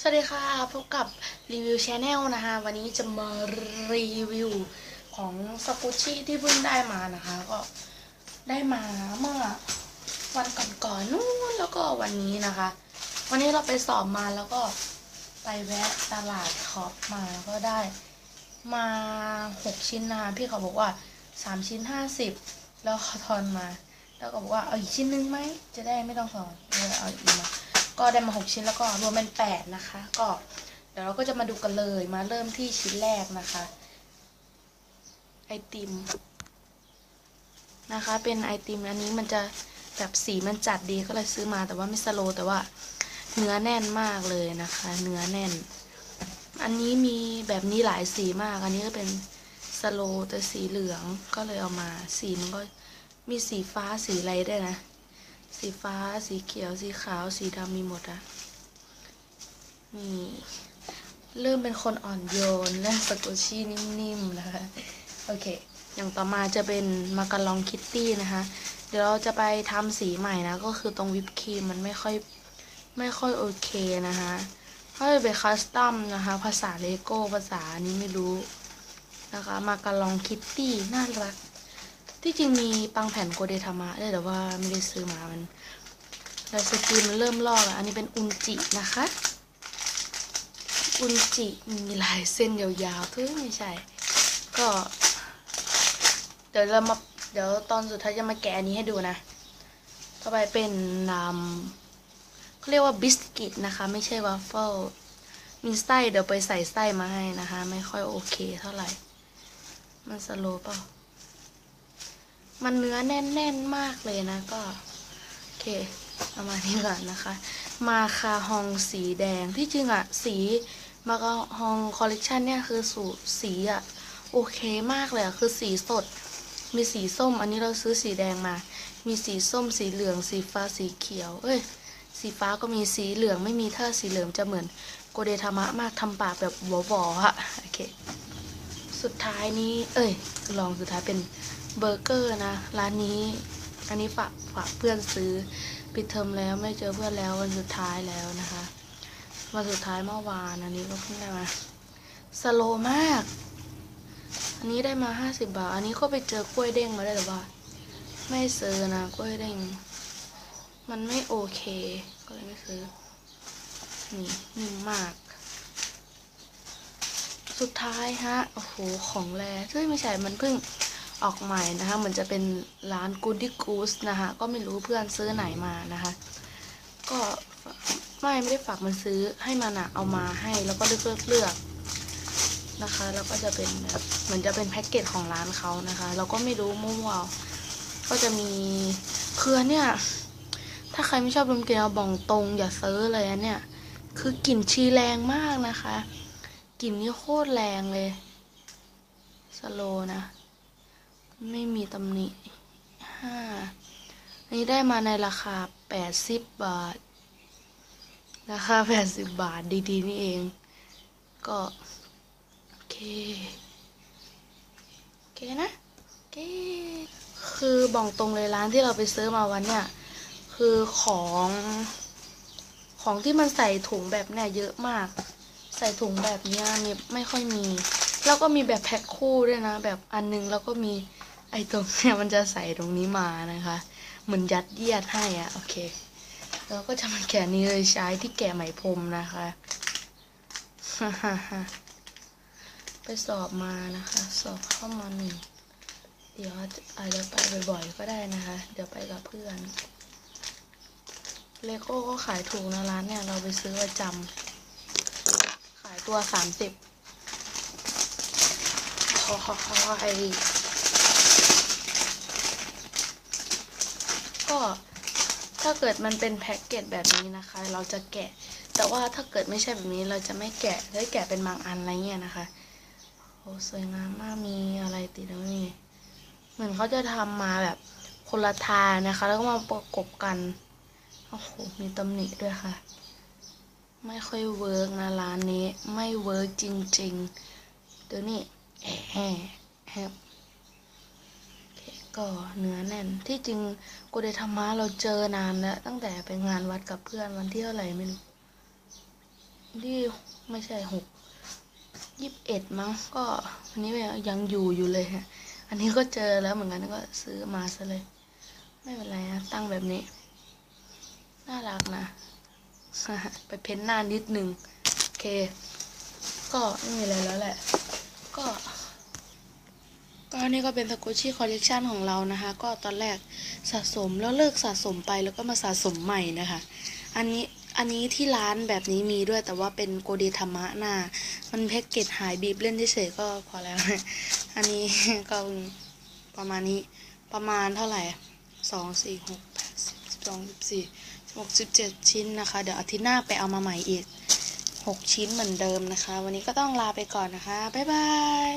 สวัสดีค่ะ พบกับรีวิวชาแนลนะคะ วันนี้จะมารีวิวของสกุชี่ที่เพิ่งได้มานะคะ ก็ได้มาเมื่อวันก่อนๆนู้นแล้วก็วันนี้นะคะ วันนี้เราไปสอบมาแล้วก็ไปแวะตลาดทอปมาก็ได้มาหกชิ้นนะคะพี่เขาบอกว่าสามชิ้นห้าสิบแล้วเขาทอนมา แล้วก็บอกว่าเอาอีกชิ้นนึงไหมจะได้ไม่ต้องสองเลยเอาอีกมา ก็ได้มาหกชิ้นแล้วก็รวมเป็นแปดนะคะ ก็เดี๋ยวเราก็จะมาดูกันเลยมาเริ่มที่ชิ้นแรกนะคะ ไอติมนะคะเป็นไอติมอันนี้มันจะแบบสีมันจัดดีก็เลยซื้อมาแต่ว่าไม่สโลว์แต่ว่าเนื้อแน่นมากเลยนะคะ เนื้อแน่น อันนี้มีแบบนี้หลายสีมาก อันนี้ก็เป็นสโลว์แต่สีเหลืองก็เลยเอามา สีมันก็มีสีฟ้าสีอะไรด้นะ สีฟ้า สีเขียว สีขาว สีดำมีหมดอะนี่เริ่มเป็นคนอ่อนโยนและสกุชชี่นิ่มๆนะคะ โอเค อย่างต่อมาจะเป็นมาการองคิตตี้นะคะ เดี๋ยวเราจะไปทำสีใหม่นะ ก็คือตรงวิปครีมมันไม่ค่อยไม่ค่อยโอเคนะคะถ้าจะเป็นคัสตอมนะคะ ภาษาเลโก้ภาษานี้ไม่รู้นะคะ มาการองคิตตี้น่ารัก ที่จริงมีปังแผ่นโกเดทามะด้วยแต่ว่าไม่ได้ซื้อมามันลายสกรีนมันเริ่มลอกแล้วอันนี้เป็นอุนจินะคะ อุนจิมีลายเส้นยาวๆทุกไม่ใช่ ก็ เดี๋ยวเรามาเดี๋ยวตอนสุดท้ายจะมาแกะอันนี้ให้ดูนะ ต่อไปเป็นนำเขาเรียกว่าบิสกิตนะคะ ไม่ใช่วาฟเฟิลมีไส้เดี๋ยวไปใส่ไส้มาให้นะคะ ไม่ค่อยโอเคเท่าไหร่ มันสโลว์เปล่า มันเนื้อแน่นๆมากเลยนะก็ โอเคประมาณนี้ก่อนนะคะ มาคาฮองสีแดงที่จริงอะสีมาคาฮองคอลเลกชันเนี่ยคือสูสีอะโอเคมากเลยอะคือสีสด มีสีส้ม อันนี้เราซื้อสีแดงมา มีสีส้มสีเหลือง สีฟ้าสีเขียว เอ้ย สีฟ้าก็มีสีเหลืองไม่มีถ้าสีเหลืองจะเหมือนโกเดทามะมากทำปากแบบหวอๆอะโอเค สุดท้ายนี้ เอ้ยลองสุดท้ายเป็นเบอร์เกอร์นะ ร้านนี้ อันนี้ฝากฝากเพื่อนซื้อปิดเทอมแล้วไม่เจอเพื่อนแล้ววันสุดท้ายแล้วนะคะวันสุดท้ายเมื่อวานอันนี้ก็เพิ่งได้มาสโลมาก อันนี้ได้มาห้าสิบบาท อันนี้ก็ไปเจอกล้วยเด้งมาได้แต่ว่า ไม่ซื้อนะกล้วยเด้ง มันไม่โอเค ก็เลยไม่ซื้อ นี่นิ่มมาก สุดท้ายฮะ โอ้โห ของแรเฮ้ยไม่ใช่มันเพิ่งออกใหม่นะคะ เหมือนจะเป็นร้าน Goody Goose นะคะ ก็ไม่รู้เพื่อนซื้อไหนมานะคะ ก็ไม่ไม่ได้ฝากมันซื้อให้มันอะเอามาให้แล้วก็เลือกเลือกเลือกนะคะ แล้วก็จะเป็นแบบเหมือนจะเป็นแพ็กเกจของร้านเขานะคะ เราก็ไม่รู้มั่วๆก็จะมีเครือเนี่ย ถ้าใครไม่ชอบดมกลิ่นเอาบองตรง อย่าซื้อเลยเนี่ย คือกลิ่นชีแรงมากนะคะ กลิ่นนี่โคตรแรงเลย สโลนะ ไม่มีตำหนิห้าอันนี้ได้มาในราคาแปดสิบาท ราคาแปดสิบบาทดีๆ นี่เอง ก็ โอเค โอเคนะโอเค คือบอกตรงเลยร้านที่เราไปซื้อมาวันเนี่ย คือของ ของที่มันใส่ถุงแบบเนี่ยเยอะมาก ใส่ถุงแบบนี้มีไม่ค่อยมี แล้วก็มีแบบแพ็คคู่ด้วยนะ แบบอันนึงแล้วก็มีไอ้ตรงเนี้ยมันจะใส่ตรงนี้มานะคะ เหมือนยัดเยียดให้อะโอเคแล้วก็จะมาแกะนี้เลยใช้ที่แกะไหมพรมนะคะไปสอบมานะคะ สอบเข้ามาหนึ่งเดี๋ยวอาจจะไปบ่อยๆก็ได้นะคะ เดี๋ยวไปกับเพื่อนเลโก้ก็ขายถูกนะร้านเนี่ย เราไปซื้อประจำ ตัวสามสิบคอคอคอไอก็ถ้าเกิดมันเป็นแพ็กเกจแบบนี้นะคะ เราจะแกะ แต่ว่าถ้าเกิดไม่ใช่แบบนี้เราจะไม่แกะได้แกะเป็นบางอันอะไรเงี้ยนะคะโอ้สวยงามมากมีอะไรติดแล้วนี่เหมือนเขาจะทำมาแบบคนละทานะคะ แล้วก็มาประกบกันโอ้โหมีตำหนิด้วยค่ะ ไม่ค่อยเวิร์กนะร้านนี้ ไม่เวิร์กจริงๆ เดี๋ยวนี้แอะแอะแอบก็เนื้อแน่นที่จริงกูได้ธรรมะเราเจอนานแล้วตั้งแต่ไปงานวัดกับเพื่อนวันที่เท่าไหร่ไม่รู้ที่ไม่ใช่หกยี่สิบเอ็ดมั้งก็อันนี้ยังอยู่อยู่เลยฮะอันนี้ก็เจอแล้วเหมือนกันก็ซื้อมาซะเลย ไม่เป็นไรนะตั้งแบบนี้ น่ารักนะ ไปเพ้นหน้านิดนึงโอเค ก็ไม่มีอะไรแล้วแหละ ก็ก็นี่ก็เป็นสกุชี่คอลเลกชันของเรานะคะ ก็ตอนแรกสะสมแล้วเลิกสะสมไปแล้วก็มาสะสมใหม่นะคะ อันนี้อันนี้ที่ร้านแบบนี้มีด้วยแต่ว่าเป็นโกเดธรรมะหน้า มันแพ็กเกจหายบีบเล่นเฉยก็พอแล้ว อันนี้ก็ประมาณนี้ประมาณเท่าไหร่สองสี่หกแปดสิบสองสิบสี่ หกสิบเจ็ดชิ้นนะคะ เดี๋ยวอาทิตย์หน้าไปเอามาใหม่อีกหกชิ้นเหมือนเดิมนะคะ วันนี้ก็ต้องลาไปก่อนนะคะ บ๊ายบาย